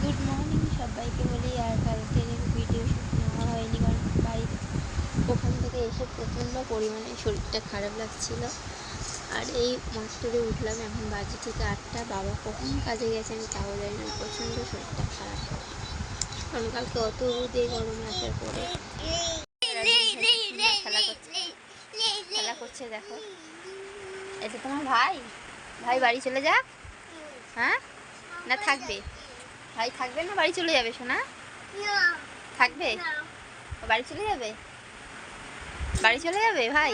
Good morning সবাইকে বলি আর কালকের ভিডিও শুট নেওয়া হয়নি কারণ বাড়িতে ওখান থেকে এসে প্রচণ্ড পরিমাণে শরীরটা খারাপ লাগছিল। আর এই মাত্রে উঠলাম এখন বাজে থেকে আটটা। বাবা কখন কাজে গেছে আমি তাও জানি না, প্রচণ্ড শরীরটা খারাপ। কারণ কালকে অত রোদে গরমে আসার পরে খেলা করছে খেলা করছে দেখো এটা তোমার ভাই ভাই বাড়ি চলে যাক। হ্যাঁ? না থাকবে? ভাই থাকবে না? বাড়ি চলে যাবে শোনা থাকবে? বাড়ি চলে যাবে? বাড়ি চলে যাবে ভাই?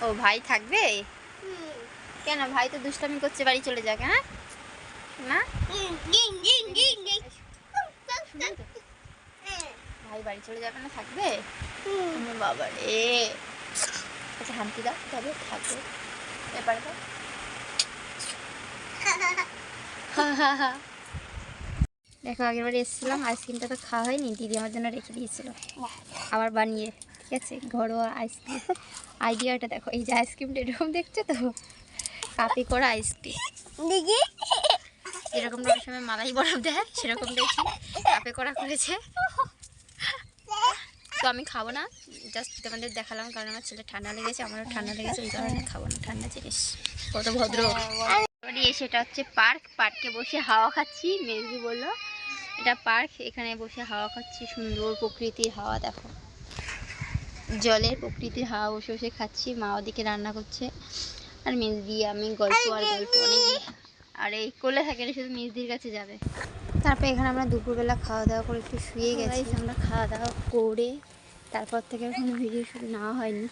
ও ভাই থাকবে? কেন ভাই তো দুষ্টামি করছে বাড়ি চলে যাক হ্যাঁ? না ভাই বাড়ি চলে যাবে না থাকবে? বাবা রে আচ্ছা হামতি দাও তবে থাকবে। এবারে দাও। দেখো আগের বারে এসেছিলাম আইসক্রিমটা তো খাওয়া হয়নি দিদি আমার জন্য রেখে দিয়েছিল। আবার বানিয়ে ঠিক আছে? ঘরোয়া আইসক্রিম। আইডিয়াটা দেখো এই যে আইসক্রিমটা এরকম দেখছ তো? কাপে করা আইসক্রিম। যেরকম ওই সময় মালাই বরফ দেয় সেরকম দেখি কাপে করা করেছে তো আমি খাব না জাস্ট তোমাদের দেখালাম কারণ আমার ছেলে ঠান্ডা লেগেছে আমারও ঠান্ডা লেগেছে ওই কারণে খাব না ঠান্ডা জিনিস। কত ভদ্র। এবারে সেটা হচ্ছে পার্ক। পার্কে বসে হাওয়া খাচ্ছি মেজদি বলল। এটা পার্ক এখানে বসে হাওয়া খাচ্ছি সুন্দর প্রকৃতির হাওয়া দেখো। জলের প্রকৃতির হাওয়া বসে বসে খাচ্ছি মা ওদিকে রান্না করছে। আর মেজদি আমি গল্প আর গল্প অনেক আর এই কোলে থাকে শুধু মেজদির কাছে যাবে। তারপর এখানে আমরা দুপুরবেলা খাওয়া দাওয়া করে একটু শুয়ে গেছি। আমরা খাওয়া দাওয়া করে তারপর থেকে আর কোনো ভিডিও শুরু নেওয়া হয়নি।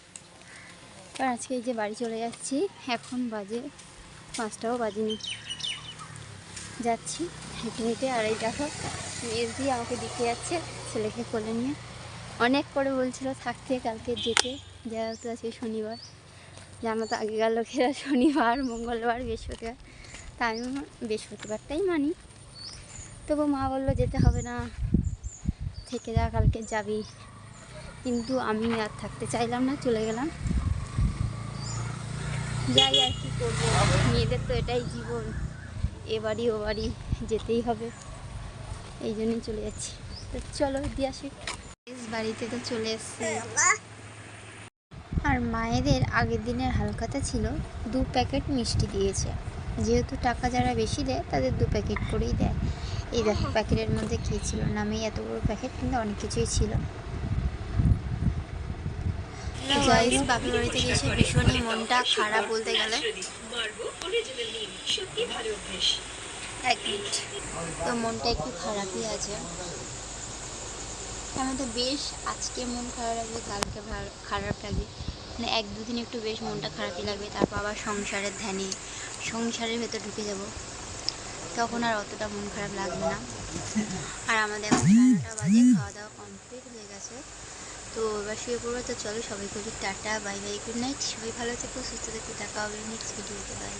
কারণ আজকে এই যে বাড়ি চলে যাচ্ছি এখন বাজে পাঁচটাও বাজেনি। যাচ্ছি, হেঁটে হেঁটে, আর এই দেখো মেজ দিয়ে আমাকে দিতে যাচ্ছে ছেলেকে কোলে নিয়ে। অনেক করে বলছিল থাকতে কালকে যেতে। যেহেতু আছে শনিবার, জানো তো, আগেকার লোকেরা শনিবার, মঙ্গলবার, বৃহস্পতিবার। তা আমি বৃহস্পতিবারটাই মানি। তবু মা বলল, যেতে হবে না, থেকে যা, কালকে যাবি। কিন্তু আমি আর থাকতে চাইলাম না, চলে গেলাম। যাই আর কি করব। মেয়েদের তো এটাই জীবন। এ বাড়ি ও বাড়ি যেতেই হবে। এই জন্যই চলে যাচ্ছি। তো চলো দিয়ে আসি। বাড়িতে তো চলে এসছে। আর মায়েদের আগের দিনের হালখাতা ছিল, দু প্যাকেট মিষ্টি দিয়েছে। যেহেতু টাকা যারা বেশি দেয়, তাদের দু প্যাকেট করেই দেয়। এই দেখো, প্যাকেটের মধ্যে কী ছিল? নামেই এত বড় প্যাকেট, কিন্তু অনেক কিছুই ছিল। গাইস বাপের বাড়িতে গিয়ে এসে ভীষণই মনটা খারাপ বলতে গেলে। তো মনটা। একটু খারাপই আছে। আমাদের বেশ আজকে মন খারাপ লাগবে, কালকে খারাপ লাগবে। মানে এক দুদিন একটু বেশ মনটা খারাপই লাগবে, তারপর আবার সংসারের ধ্যানে, সংসারের ভেতর ঢুকে যাব। তখন আর অতটা মন খারাপ লাগবে না। আর আমাদের এখন বাজে, খাওয়া দাওয়া কমপ্লিট হয়ে গেছে। তো এবার শুয়ে পড়ব। তো চলো সবাই বলি tata, bye bye good night সবাই ভালো থেকো, সুস্থ থেকো, দেখা হবে নেক্সট ভিডিওতে বাই